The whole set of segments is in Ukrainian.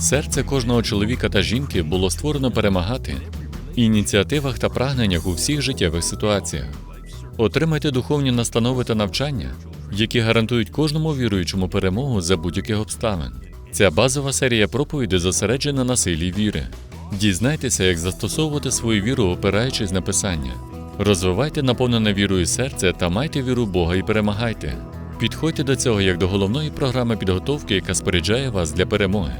Серце кожного чоловіка та жінки було створено перемагати ініціативах та прагненнях у всіх життєвих ситуаціях. Отримайте духовні настанови та навчання, які гарантують кожному віруючому перемогу за будь-яких обставин. Ця базова серія проповідей зосереджена на силі віри. Дізнайтеся, як застосовувати свою віру, опираючись на писання. Розвивайте наповнене вірою серце та майте віру Бога і перемагайте. Підходьте до цього як до головної програми підготовки, яка споряджає вас для перемоги.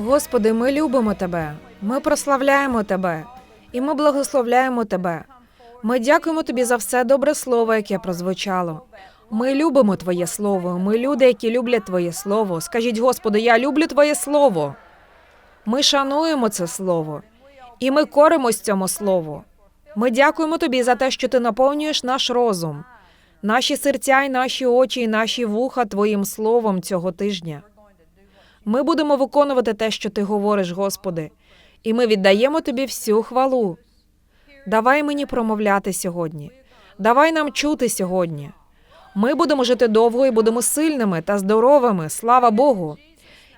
Господи, ми любимо Тебе, ми прославляємо Тебе і ми благословляємо Тебе. Ми дякуємо Тобі за все добре слово, яке прозвучало. Ми любимо Твоє Слово. Ми люди, які люблять Твоє Слово. Скажіть, Господи, я люблю Твоє Слово. Ми шануємо це слово, і ми коримось цьому слову. Ми дякуємо Тобі за те, що ти наповнюєш наш розум, наші серця і наші очі, і наші вуха Твоїм словом цього тижня. Ми будемо виконувати те, що ти говориш, Господи, і ми віддаємо тобі всю хвалу. Давай мені промовляти сьогодні. Давай нам чути сьогодні. Ми будемо жити довго і будемо сильними та здоровими. Слава Богу.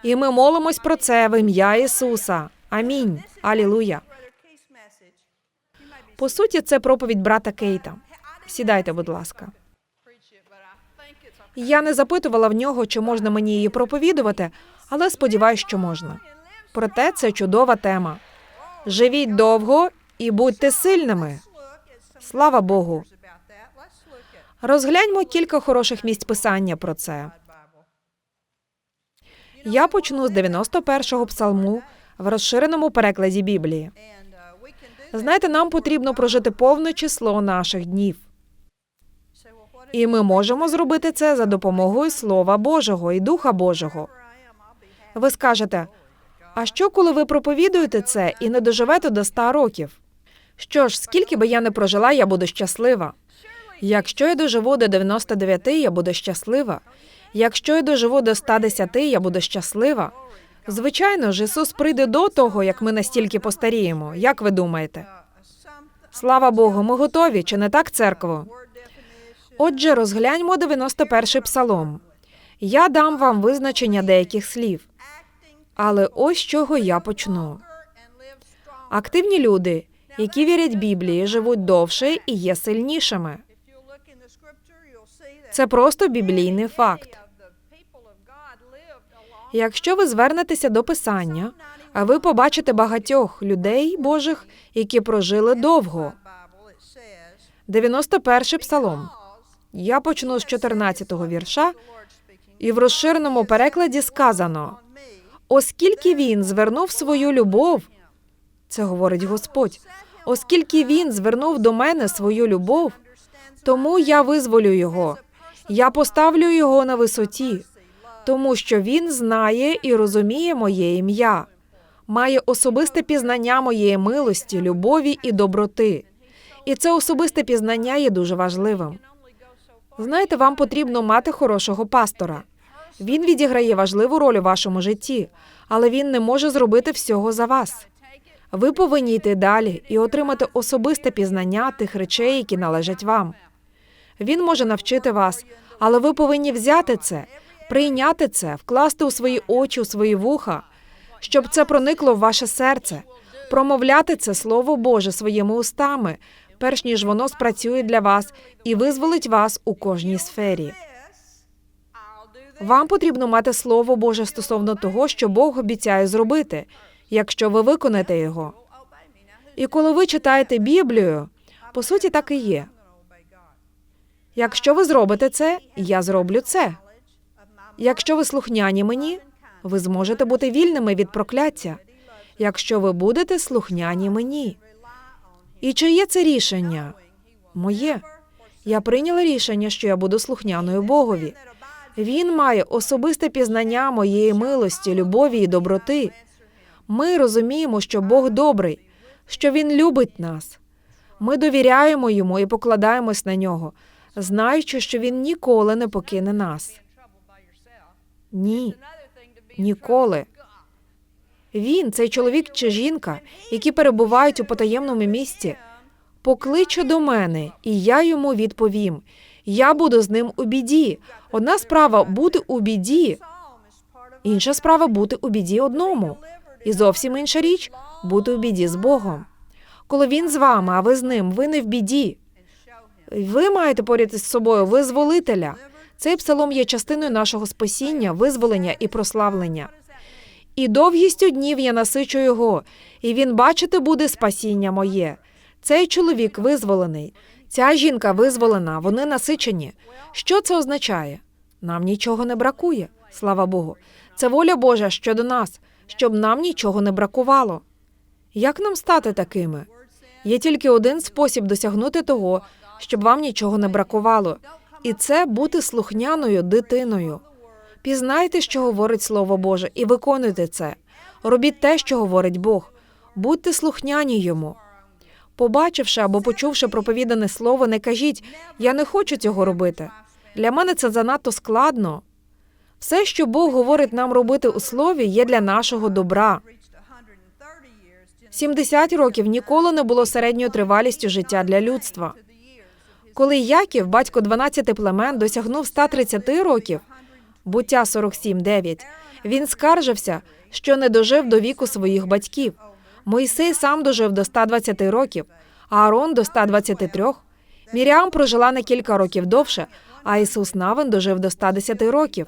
І ми молимось про це в ім'я Ісуса. Амінь. Алілуя. По суті, це проповідь брата Кейта. Сідайте, будь ласка. Я не запитувала в нього, чи можна мені її проповідувати, але сподіваюся, що можна. Проте це чудова тема. Живіть довго і будьте сильними. Слава Богу. Розгляньмо кілька хороших місць писання про це. Я почну з 91-го псалму в розширеному перекладі Біблії. Знаєте, нам потрібно прожити повне число наших днів. І ми можемо зробити це за допомогою Слова Божого і Духа Божого. Ви скажете, а що, коли ви проповідуєте це і не доживете до 100 років? Що ж, скільки би я не прожила, я буду щаслива. Якщо я доживу до 99, я буду щаслива. Якщо я доживу до 110, я буду щаслива. Звичайно ж, Ісус прийде до того, як ми настільки постаріємо. Як ви думаєте? Слава Богу, ми готові, чи не так, церкво? Отже, розгляньмо 91-й псалом. Я дам вам визначення деяких слів. Але ось чого я почну. Активні люди, які вірять Біблії, живуть довше і є сильнішими. Це просто біблійний факт. Якщо ви звернетеся до писання, а ви побачите багатьох людей Божих, які прожили довго. 91-й псалом. Я почну з 14-го вірша, і в розширеному перекладі сказано: оскільки він звернув свою любов, це говорить Господь, оскільки він звернув до мене свою любов, тому я визволю його, я поставлю його на висоті, тому що він знає і розуміє моє ім'я, має особисте пізнання моєї милості, любові і доброти. І це особисте пізнання є дуже важливим. Знаєте, вам потрібно мати хорошого пастора. Він відіграє важливу роль у вашому житті, але він не може зробити всього за вас. Ви повинні йти далі і отримати особисте пізнання тих речей, які належать вам. Він може навчити вас, але ви повинні взяти це, прийняти це, вкласти у свої очі, у свої вуха, щоб це проникло в ваше серце, промовляти це Слово Боже своїми устами, перш ніж воно спрацює для вас і визволить вас у кожній сфері. Вам потрібно мати слово Боже стосовно того, що Бог обіцяє зробити, якщо ви виконаєте його. І коли ви читаєте Біблію, по суті, так і є. Якщо ви зробите це, я зроблю це. Якщо ви слухняні мені, ви зможете бути вільними від прокляття. Якщо ви будете слухняні мені. І чи є це рішення? Моє. Я прийняла рішення, що я буду слухняною Богові. Він має особисте пізнання моєї милості, любові і доброти. Ми розуміємо, що Бог добрий, що Він любить нас. Ми довіряємо йому і покладаємось на нього, знаючи, що він ніколи не покине нас. Ні, ніколи. Він, цей чоловік чи жінка, які перебувають у потаємному місці, покличе до мене, і я йому відповім. Я буду з ним у біді. Одна справа бути у біді, інша справа бути у біді одному. І зовсім інша річ бути у біді з Богом. Коли він з вами, а ви з ним, ви не в біді. Ви маєте поряд із собою визволителя. Цей псалом є частиною нашого спасіння, визволення і прославлення. І довгістю днів я насичу його, і він бачити буде спасіння моє. Цей чоловік визволений, ця жінка визволена, вони насичені. Що це означає? Нам нічого не бракує, слава Богу. Це воля Божа щодо нас, щоб нам нічого не бракувало. Як нам стати такими? Є тільки один спосіб досягнути того, щоб вам нічого не бракувало, і це бути слухняною дитиною. Пізнайте, що говорить Слово Боже, і виконуйте це. Робіть те, що говорить Бог. Будьте слухняні йому. Побачивши або почувши проповідане слово, не кажіть Я не хочу цього робити. Для мене це занадто складно. Все, що Бог говорить нам робити у слові, є для нашого добра. 70 років ніколи не було середньою тривалістю життя для людства. Коли Яків, батько 12 племен, досягнув 130 років, буття 47.9, він скаржився, що не дожив до віку своїх батьків. Мойсей сам дожив до 120 років, а Аарон до 123. Міріам прожила на кілька років довше, а Ісус Навин дожив до 110 років.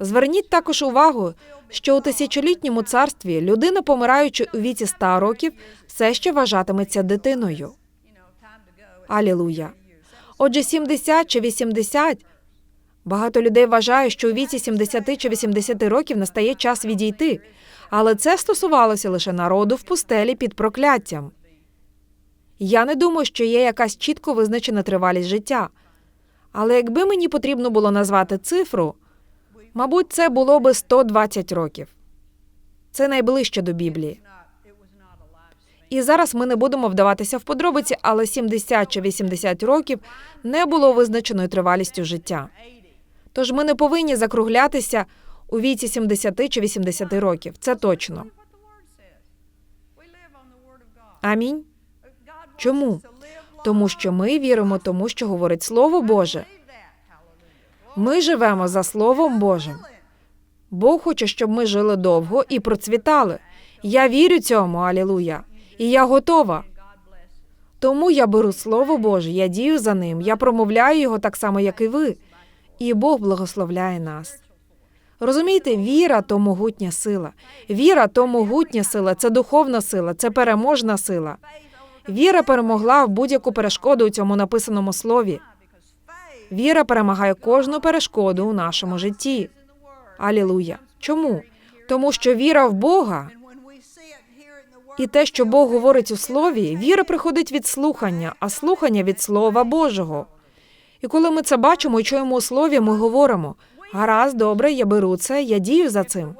Зверніть також увагу, що у тисячолітньому царстві людина, помираючи у віці 100 років, все ще вважатиметься дитиною. Алілуя. Отже, 70 чи 80. Багато людей вважає, що у віці 70 чи 80 років настає час відійти, але це стосувалося лише народу в пустелі під прокляттям. Я не думаю, що є якась чітко визначена тривалість життя. Але якби мені потрібно було назвати цифру, мабуть, це було би 120 років. Це найближче до Біблії. І зараз ми не будемо вдаватися в подробиці, але 70 чи 80 років не було визначеною тривалістю життя. Тож ми не повинні закруглятися у віці 70 чи 80 років. Це точно. Амінь. Чому? Тому що ми віримо тому, що говорить Слово Боже. Ми живемо за Словом Божим. Бог хоче, щоб ми жили довго і процвітали. Я вірю цьому, алілуя. І я готова. Тому я беру Слово Боже, я дію за ним, я промовляю його так само, як і ви. І Бог благословляє нас. Розумієте, віра то могутня сила. Віра то могутня сила, це духовна сила, це переможна сила. Віра перемогла в будь-яку перешкоду у цьому написаному слові. Віра перемагає кожну перешкоду у нашому житті. Алілуя. Чому? Тому що віра в Бога і те, що Бог говорить у слові, віра приходить від слухання, а слухання від Слова Божого. І коли ми це бачимо і чуємо у слові, ми говоримо: гаразд, добре, я беру це, я дію за цим.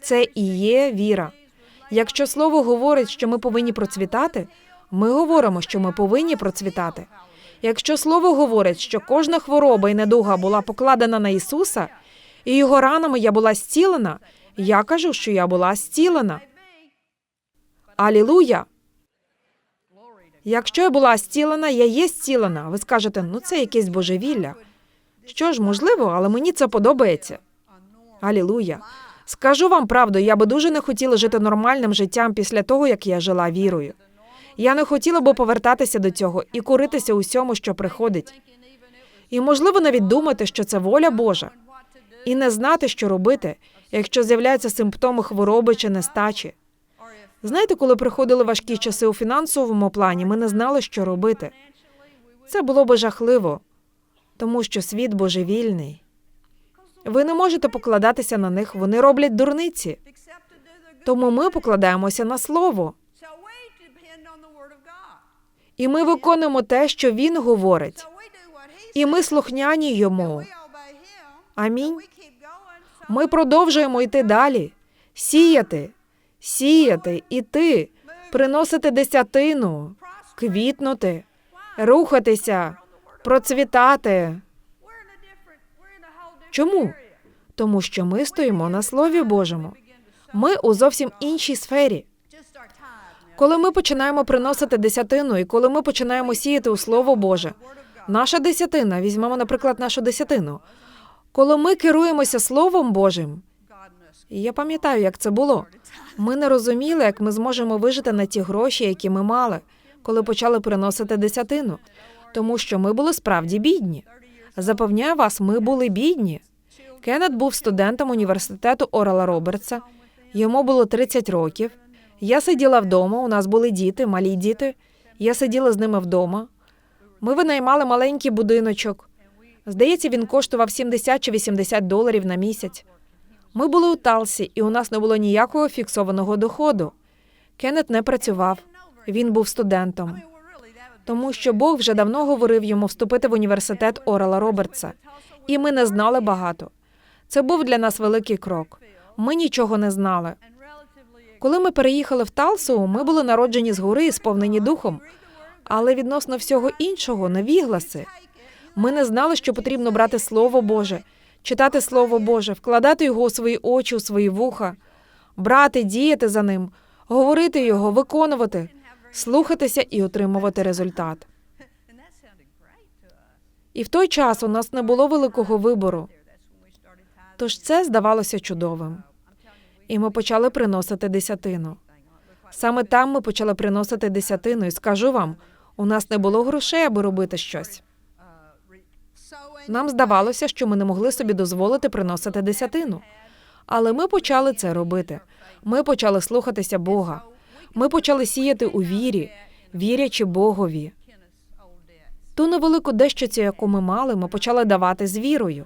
Це і є віра. Якщо слово говорить, що ми повинні процвітати, ми говоримо, що ми повинні процвітати. Якщо слово говорить, що кожна хвороба і недуга була покладена на Ісуса, і його ранами я була зцілена, я кажу, що я була зцілена. Алілуя! Якщо я була зцілена, я є зцілена. Ви скажете, ну це якесь божевілля. Що ж, можливо, але мені це подобається. Алілуя. Скажу вам правду, я би дуже не хотіла жити нормальним життям після того, як я жила вірою. Я не хотіла би повертатися до цього і куритися усьому, що приходить. І можливо навіть думати, що це воля Божа, і не знати, що робити, якщо з'являються симптоми хвороби чи нестачі. Знаєте, коли приходили важкі часи у фінансовому плані, ми не знали, що робити. Це було би жахливо, тому що світ божевільний. Ви не можете покладатися на них, вони роблять дурниці. Тому ми покладаємося на слово, і ми виконуємо те, що він говорить. І ми слухняні йому. Амінь. Ми продовжуємо йти далі, сіяти, сіяти, іти, приносити десятину, квітнути, рухатися, процвітати. Чому? Тому що ми стоїмо на Слові Божому. Ми у зовсім іншій сфері. Коли ми починаємо приносити десятину, і коли ми починаємо сіяти у Слово Боже, наша десятина, візьмемо, наприклад, нашу десятину. Коли ми керуємося Словом Божим, і я пам'ятаю, як це було. Ми не розуміли, як ми зможемо вижити на ті гроші, які ми мали, коли почали приносити десятину, тому що ми були справді бідні. Запевняю вас, ми були бідні. Кеннет був студентом університету Орала Робертса. Йому було 30 років. Я сиділа вдома, у нас були діти, малі діти. Я сиділа з ними вдома. Ми винаймали маленький будиночок. Здається, він коштував 70 чи 80 доларів на місяць. Ми були у Талсі, і у нас не було ніякого фіксованого доходу. Кеннет не працював. Він був студентом. Тому що Бог вже давно говорив йому вступити в університет Орала Робертса, і ми не знали багато. Це був для нас великий крок. Ми нічого не знали. Коли ми переїхали в Талсу, ми були народжені згори і сповнені духом, але відносно всього іншого невігласи. Ми не знали, що потрібно брати Слово Боже, читати Слово Боже, вкладати його у свої очі, у свої вуха, брати, діяти за ним, говорити його, виконувати, слухатися і отримувати результат. І в той час у нас не було великого вибору. Тож це здавалося чудовим. І ми почали приносити десятину. Саме там ми почали приносити десятину, і скажу вам, у нас не було грошей, аби робити щось. Нам здавалося, що ми не могли собі дозволити приносити десятину. Але ми почали це робити. Ми почали слухатися Бога. Ми почали сіяти у вірі, вірячи Богові. Ту невелику дещицю, яку ми мали, ми почали давати з вірою.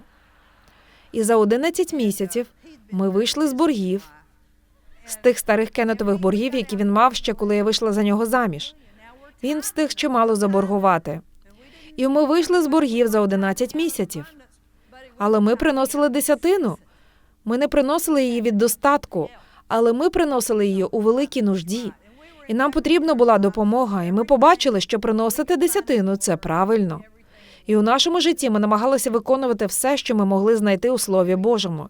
І за 11 місяців ми вийшли з боргів, з тих старих кеннетових боргів, які він мав ще коли я вийшла за нього заміж. Він встиг чимало заборгувати. І ми вийшли з боргів за 11 місяців. Але ми приносили десятину. Ми не приносили її від достатку, але ми приносили її у великій нужді. І нам потрібна була допомога, і ми побачили, що приносити десятину це правильно. І у нашому житті ми намагалися виконувати все, що ми могли знайти у Слові Божому.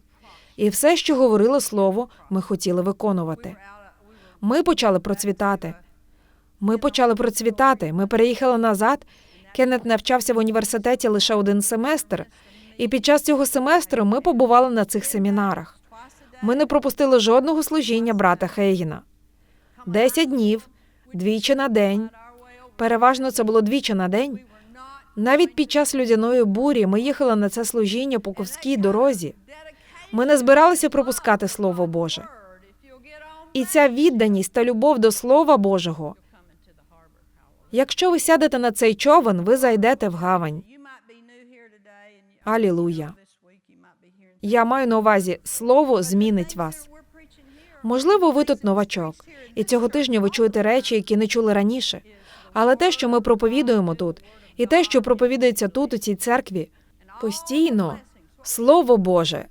І все, що говорило Слово, ми хотіли виконувати. Ми почали процвітати. Ми почали процвітати. Ми переїхали назад. Кеннет навчався в університеті лише один семестр, і під час цього семестру ми побували на цих семінарах. Ми не пропустили жодного служіння брата Хейгіна. Десять днів, двічі на день. Переважно це було двічі на день. Навіть під час людяної бурі ми їхали на це служіння по ковській дорозі. Ми не збиралися пропускати Слово Боже. І ця відданість та любов до Слова Божого. Якщо ви сядете на цей човен, ви зайдете в гавань. Алілуя. Я маю на увазі, слово змінить вас. Можливо, ви тут новачок, і цього тижня ви чуєте речі, які не чули раніше. Але те, що ми проповідуємо тут, і те, що проповідується тут, у цій церкві, постійно Слово Боже.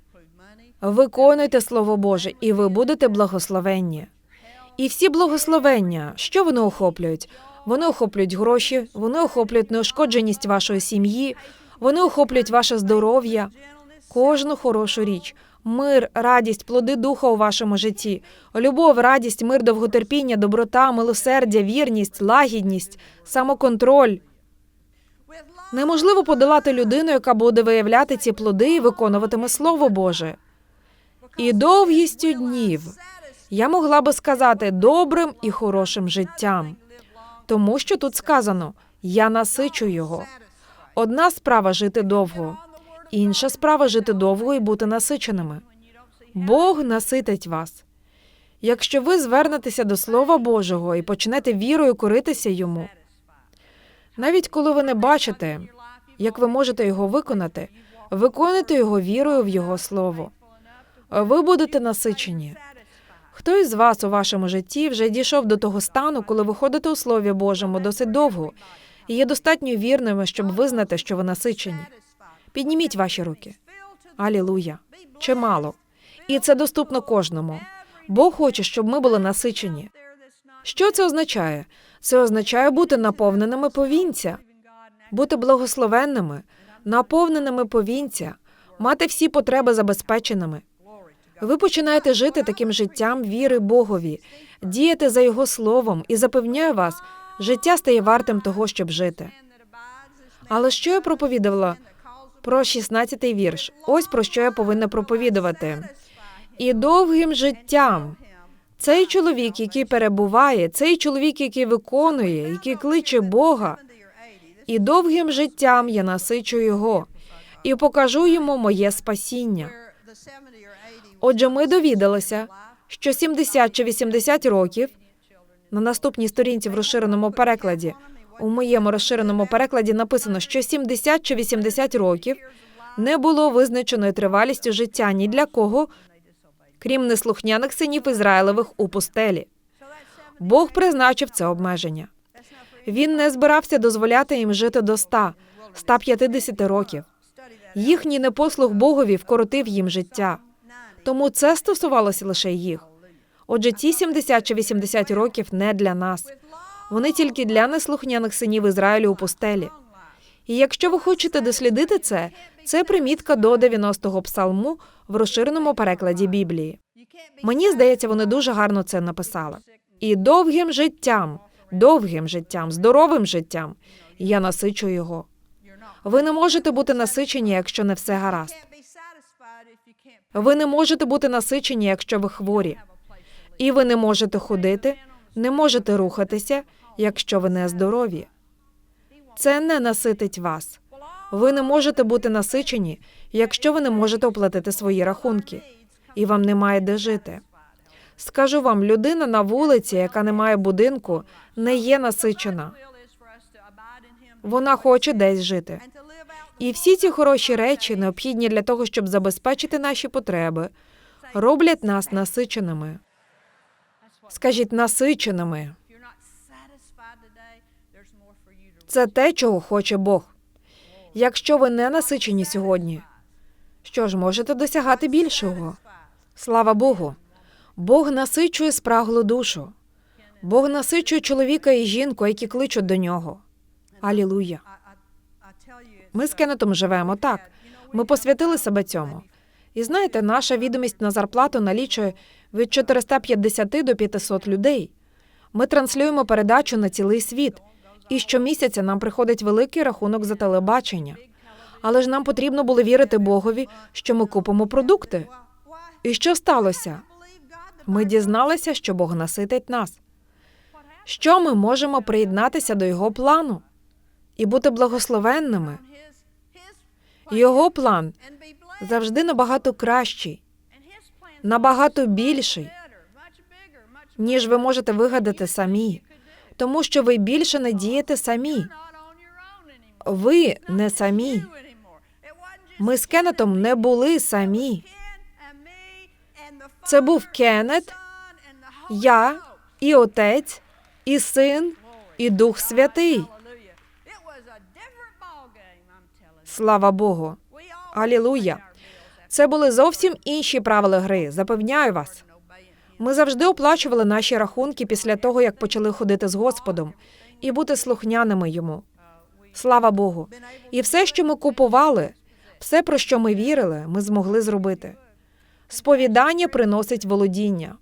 Виконуйте Слово Боже, і ви будете благословенні. І всі благословення, що вони охоплюють? Вони охоплюють гроші, вони охоплюють неушкодженість вашої сім'ї, вони охоплюють ваше здоров'я, кожну хорошу річ. Мир, радість, плоди духа у вашому житті, любов, радість, мир, довготерпіння, доброта, милосердя, вірність, лагідність, самоконтроль. Неможливо подолати людину, яка буде виявляти ці плоди і виконуватиме Слово Боже. І довгістю днів я могла би сказати добрим і хорошим життям, тому що тут сказано я насичу його. Одна справа жити довго, інша справа жити довго і бути насиченими. Бог наситить вас. Якщо ви звернетеся до Слова Божого і почнете вірою коритися йому, навіть коли ви не бачите, як ви можете його виконати, виконуйте його вірою в Його Слово. Ви будете насичені. Хто із вас у вашому житті вже дійшов до того стану, коли ви ходите у Слові Божому досить довго і є достатньо вірними, щоб визнати, що ви насичені? Підніміть ваші руки. Алілуя. Чимало. І це доступно кожному. Бог хоче, щоб ми були насичені. Що це означає? Це означає бути наповненими повінця. бути благословенними, наповненими повінця, мати всі потреби забезпеченими. Ви починаєте жити таким життям віри Богові, діяти за Його словом, і запевняю вас, життя стає вартим того, щоб жити. Але що я проповідувала про 16-й вірш? Ось про що я повинна проповідувати. І довгим життям цей чоловік, який перебуває, цей чоловік, який виконує, який кличе Бога, і довгим життям я насичу його і покажу йому моє спасіння. Отже, ми довідалися, що 70 чи 80 років на наступній сторінці в розширеному перекладі. У моєму розширеному перекладі написано, що 70 чи 80 років не було визначеною тривалістю життя ні для кого, крім неслухняних синів Ізраїлевих у пустелі. Бог призначив це обмеження. Він не збирався дозволяти їм жити до 100, 150 років. Їхній непослух Богові вкоротив їм життя. Тому це стосувалося лише їх. Отже, ті 70 чи 80 років не для нас. Вони тільки для неслухняних синів Ізраїлю у пустелі. І якщо ви хочете дослідити це, це примітка до 90-го псалму в розширеному перекладі Біблії. Мені здається, вони дуже гарно це написали. І довгим життям, довгим життям, здоровим життям я насичу його. Ви не можете бути насичені, якщо не все гаразд. Ви не можете бути насичені, якщо ви хворі. І ви не можете ходити, не можете рухатися, якщо ви не здорові. Це не наситить вас. Ви не можете бути насичені, якщо ви не можете оплатити свої рахунки, і вам немає де жити. Скажу вам, людина на вулиці, яка не має будинку, не є насичена. Вона хоче десь жити. І всі ці хороші речі, необхідні для того, щоб забезпечити наші потреби, роблять нас насиченими. Скажіть, насиченими. Це те, чого хоче Бог. Якщо ви не насичені сьогодні, що ж можете досягати більшого? Слава Богу. Бог насичує спраглу душу. Бог насичує чоловіка і жінку, які кличуть до нього. Алілуя. Ми з Кеннетом живемо так. Ми посвятили себе цьому. І знаєте, наша відомість на зарплату налічує від 450 до 500 людей. Ми транслюємо передачу на цілий світ, і щомісяця нам приходить великий рахунок за телебачення. Але ж нам потрібно було вірити Богові, що ми купимо продукти. І що сталося? Ми дізналися, що Бог наситить нас. Що ми можемо приєднатися до Його плану і бути благословенними? Його план завжди набагато кращий, набагато більший, ніж ви можете вигадати самі, тому що ви більше не дієте самі. Ви не самі. Ми з Кеннетом не були самі. Це був Кеннет, я і Отець, і Син, і Дух Святий. Слава Богу. Алілуя. Це були зовсім інші правила гри, запевняю вас. Ми завжди оплачували наші рахунки після того, як почали ходити з Господом і бути слухняними йому. Слава Богу. І все, що ми купували, все, про що ми вірили, ми змогли зробити. Сповідання приносить володіння.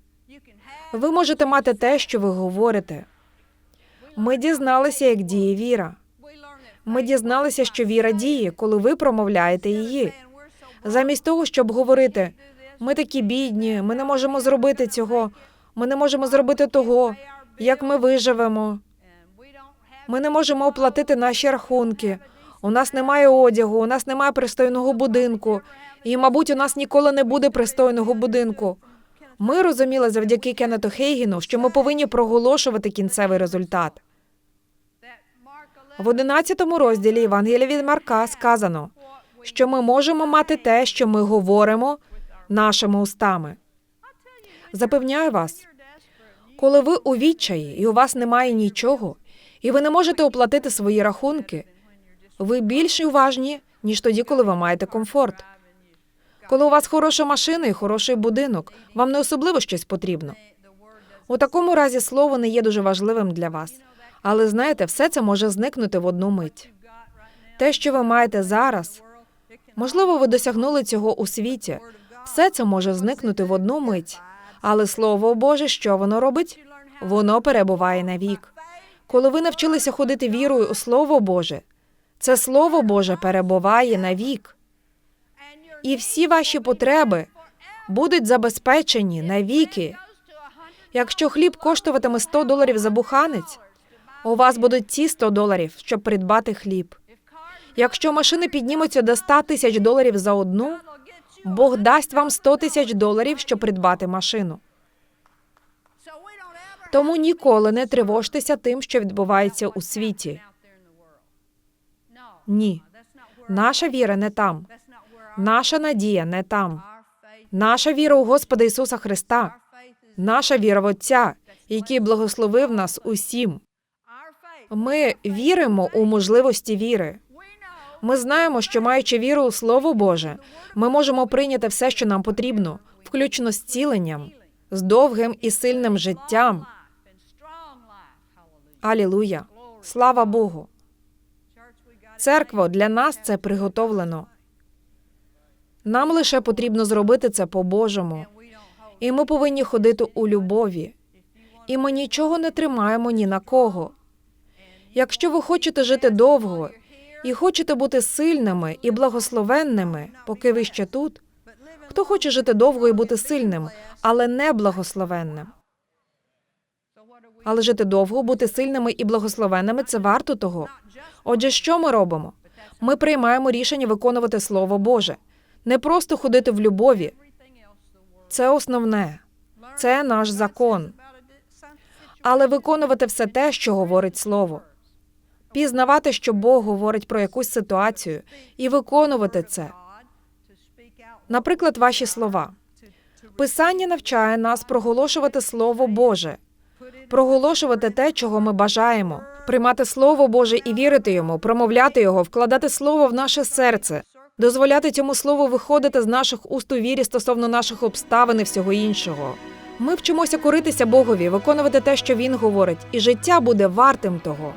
Ви можете мати те, що ви говорите. Ми дізналися, як діє віра. Ми дізналися, що віра діє, коли ви промовляєте її. Замість того, щоб говорити, ми такі бідні, ми не можемо зробити цього, ми не можемо зробити того, як ми виживемо. Ми не можемо оплатити наші рахунки. У нас немає одягу, у нас немає пристойного будинку, і, мабуть, у нас ніколи не буде пристойного будинку. Ми розуміли завдяки Кеннету Хейгіну, що ми повинні проголошувати кінцевий результат. В 11 розділі Євангелія від Марка сказано, що ми можемо мати те, що ми говоримо нашими устами. Запевняю вас, коли ви у відчаї і у вас немає нічого, і ви не можете оплатити свої рахунки, ви більш уважні, ніж тоді, коли ви маєте комфорт. Коли у вас хороша машина і хороший будинок, вам не особливо щось потрібно. У такому разі слово не є дуже важливим для вас. Але знаєте, все це може зникнути в одну мить. Те, що ви маєте зараз, можливо, ви досягнули цього у світі. Все це може зникнути в одну мить. Але Слово Боже, що воно робить? Воно перебуває навік. Коли ви навчилися ходити вірою у Слово Боже, це Слово Боже перебуває навік. І всі ваші потреби будуть забезпечені навіки. Якщо хліб коштуватиме 100 доларів за буханець, у вас будуть ці 100 доларів, щоб придбати хліб. Якщо машини піднімуться до 100 тисяч доларів за одну, Бог дасть вам 100 тисяч доларів, щоб придбати машину. Тому ніколи не тривожтеся тим, що відбувається у світі. Ні, наша віра не там. Наша надія не там. Наша віра у Господа Ісуса Христа. Наша віра в Отця, який благословив нас усім. Ми віримо у можливості віри. Ми знаємо, що маючи віру у Слово Боже, ми можемо прийняти все, що нам потрібно, включно з ціленням, з довгим і сильним життям. Алілуя! Слава Богу! Церкво, для нас це приготовлено. Нам лише потрібно зробити це по-божому. І ми повинні ходити у любові. І ми нічого не тримаємо ні на кого. Якщо ви хочете жити довго і хочете бути сильними і благословенними, поки ви ще тут, хто хоче жити довго і бути сильним, але не благословенним? Але жити довго, бути сильними і благословенними це варто того. Отже, що ми робимо? Ми приймаємо рішення виконувати Слово Боже, не просто ходити в любові. Це основне, це наш закон. Але виконувати все те, що говорить Слово. Пізнавати, що Бог говорить про якусь ситуацію, і виконувати це. Наприклад, ваші слова. Писання навчає нас проголошувати Слово Боже, проголошувати те, чого ми бажаємо, приймати Слово Боже і вірити йому, промовляти його, вкладати слово в наше серце, дозволяти цьому слову виходити з наших уст у вірі стосовно наших обставин і всього іншого. Ми вчимося коритися Богові, виконувати те, що він говорить, і життя буде вартим того.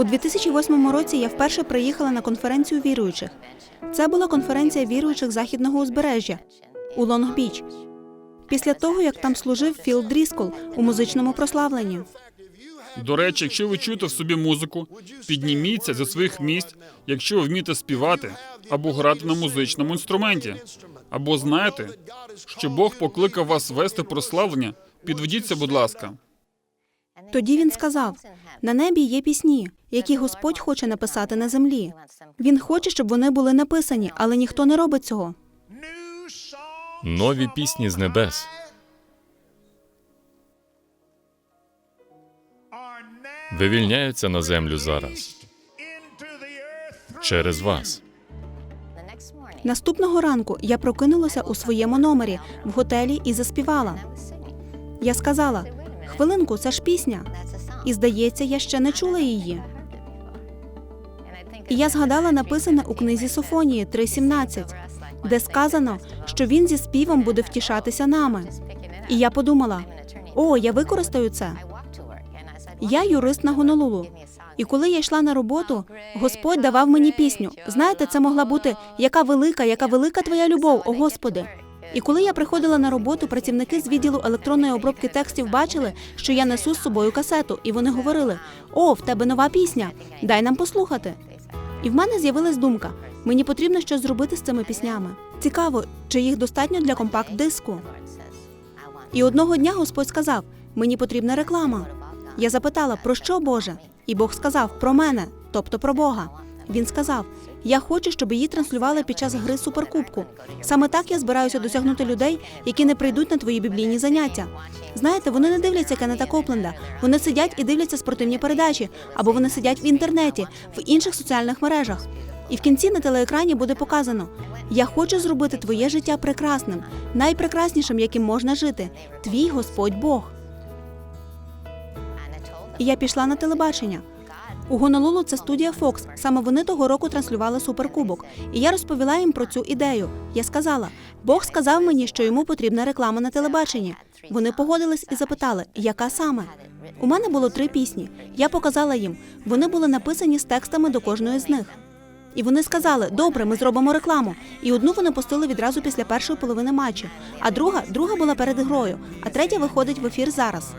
У 2008 році я вперше приїхала на конференцію віруючих. Це була конференція віруючих західного узбережжя у Лонг-Біч. Після того, як там служив Філ Дріскол у музичному прославленні. До речі, якщо ви чуєте в собі музику, підніміться зі своїх місць, якщо ви вмієте співати або грати на музичному інструменті, або знаєте, що Бог покликав вас вести прославлення, підведіться, будь ласка. Тоді він сказав: на небі є пісні, які Господь хоче написати на землі. Він хоче, щоб вони були написані, але ніхто не робить цього. Нові пісні з небес. Вивільняються на землю зараз через вас. Наступного ранку я прокинулася у своєму номері в готелі і заспівала. Я сказала: хвилинку, це ж пісня. І здається, я ще не чула її. І я згадала написане у книзі Софонії 3.17, де сказано, що він зі співом буде втішатися нами. І я подумала: о, я використаю це. Я юрист на Гонолулу. І коли я йшла на роботу, Господь давав мені пісню. Знаєте, це могла бути яка велика, яка велика твоя любов, о Господи. І коли я приходила на роботу, працівники з відділу електронної обробки текстів бачили, що я несу з собою касету, і вони говорили: О, в тебе нова пісня, дай нам послухати. І в мене з'явилась думка: мені потрібно щось зробити з цими піснями. Цікаво, чи їх достатньо для компакт-диску. І одного дня Господь сказав: мені потрібна реклама. Я запитала, про що Боже? І Бог сказав про мене, тобто про Бога. Він сказав: Я хочу, щоб її транслювали під час гри суперкубку. Саме так я збираюся досягнути людей, які не прийдуть на твої біблійні заняття. Знаєте, вони не дивляться Кеннета Копленда. Вони сидять і дивляться спортивні передачі, або вони сидять в інтернеті, в інших соціальних мережах. І в кінці на телеекрані буде показано: Я хочу зробити твоє життя прекрасним, найпрекраснішим, яким можна жити. Твій Господь Бог. І я пішла на телебачення. У Гонолулу це студія Fox. Саме вони того року транслювали суперкубок. І я розповіла їм про цю ідею. Я сказала: Бог сказав мені, що йому потрібна реклама на телебаченні. Вони погодились і запитали, яка саме. У мене було три пісні. Я показала їм. Вони були написані з текстами до кожної з них. І вони сказали: добре, ми зробимо рекламу. І одну вони пустили відразу після першої половини матчу, а друга друга була перед грою, а третя виходить в ефір зараз.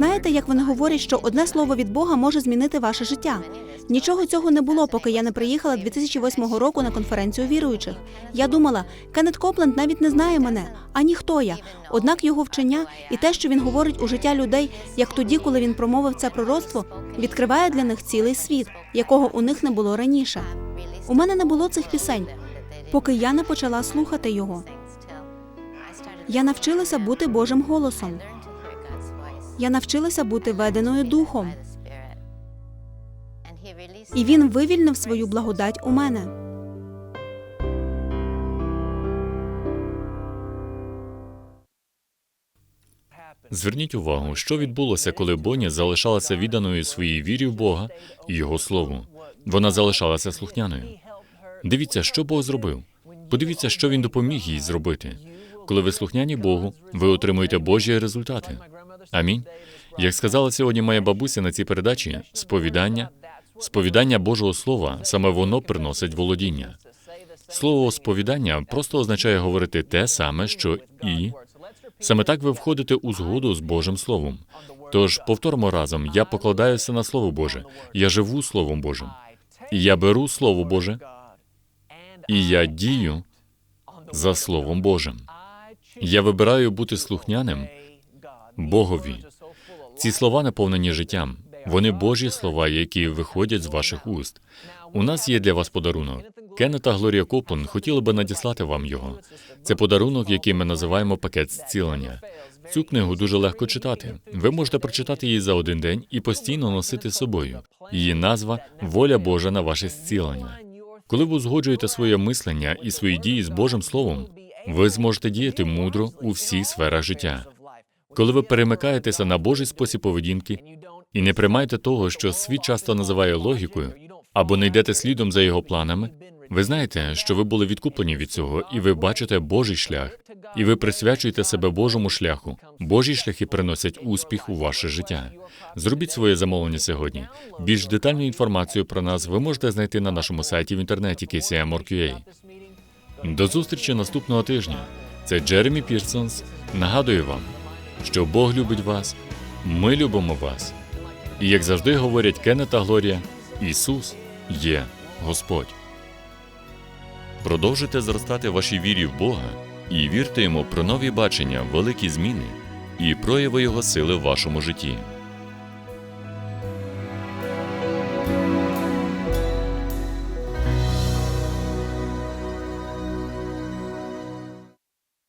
Знаєте, як вони говорять, що одне слово від Бога може змінити ваше життя? Нічого цього не було, поки я не приїхала 2008 року на конференцію віруючих. Я думала, Кеннет Копленд навіть не знає мене, ані хто я. Однак його вчення і те, що він говорить у життя людей, як тоді, коли він промовив це пророцтво, відкриває для них цілий світ, якого у них не було раніше. У мене не було цих пісень, поки я не почала слухати його. Я навчилася бути Божим голосом. Я навчилася бути веденою духом, і він вивільнив свою благодать у мене. Зверніть увагу, що відбулося, коли Бонні залишалася відданою своїй вірі в Бога і Його Слову. Вона залишалася слухняною. Дивіться, що Бог зробив. Подивіться, що він допоміг їй зробити. Коли ви слухняні Богу, ви отримуєте Божі результати. Амінь. Як сказала сьогодні моя бабуся на цій передачі, сповідання, сповідання Божого Слова саме воно приносить володіння. Слово сповідання просто означає говорити те саме, що і саме так ви входите у згоду з Божим Словом. Тож повторимо разом: я покладаюся на Слово Боже, я живу Словом Божим, і я беру Слово Боже, і я дію за Словом Божим. Я вибираю бути слухняним Богові. Ці слова наповнені життям. Вони Божі слова, які виходять з ваших уст. У нас є для вас подарунок. Кеннет та Глорія Коплен хотіли би надіслати вам його. Це подарунок, який ми називаємо пакет зцілення. Цю книгу дуже легко читати. Ви можете прочитати її за один день і постійно носити з собою. Її назва Воля Божа на ваше зцілення. Коли ви узгоджуєте своє мислення і свої дії з Божим Словом, ви зможете діяти мудро у всіх сферах життя. Коли ви перемикаєтеся на Божий спосіб поведінки і не приймаєте того, що світ часто називає логікою, або не йдете слідом за його планами, ви знаєте, що ви були відкуплені від цього, і ви бачите Божий шлях, і ви присвячуєте себе Божому шляху. Божі шляхи приносять успіх у ваше життя. Зробіть своє замовлення сьогодні. Більш детальну інформацію про нас ви можете знайти на нашому сайті в інтернеті KCM.org.ua. До зустрічі наступного тижня. Це Джеремі Пірсонс. Нагадую вам, що Бог любить вас, ми любимо вас. І як завжди говорять Кеннет та Глорія, Ісус є Господь. Продовжуйте зростати в вашій вірі в Бога і вірте йому про нові бачення, великі зміни і прояви Його сили в вашому житті.